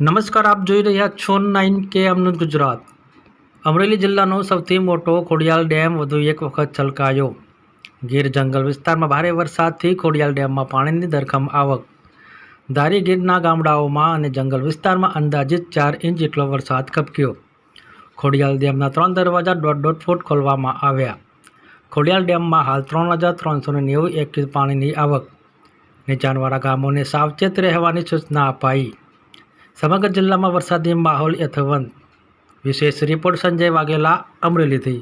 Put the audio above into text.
નમસ્કાર, આપ જોઈ રહ્યા છો નાઇન કે અમનું ગુજરાત. અમરેલી જિલ્લાનો સૌથી મોટો ખોડિયાલ ડેમ વધુ એક વખત છલકાયો. ગીર જંગલ વિસ્તારમાં ભારે વરસાદથી ખોડિયાલ ડેમમાં પાણીની ધરખમ આવક. ધારી ગીરના ગામડાઓમાં અને જંગલ વિસ્તારમાં અંદાજિત ચાર ઇંચ જેટલો વરસાદ ખપક્યો. ખોડિયાલ ડેમના ત્રણ દરવાજા દોઢ દોઢ ફૂટ ખોલવામાં આવ્યા. ખોડિયાલ ડેમમાં હાલ ત્રણ હજાર ત્રણસો નેવું એકવીસ પાણીની આવક. નીચાણવાળા ગામોને સાવચેત રહેવાની સૂચના અપાઈ. સમગ્ર જિલ્લામાં વરસાદી માહોલ યથાવંત વિશેષ રિપોર્ટ સંજય વાઘેલા અમરેલીથી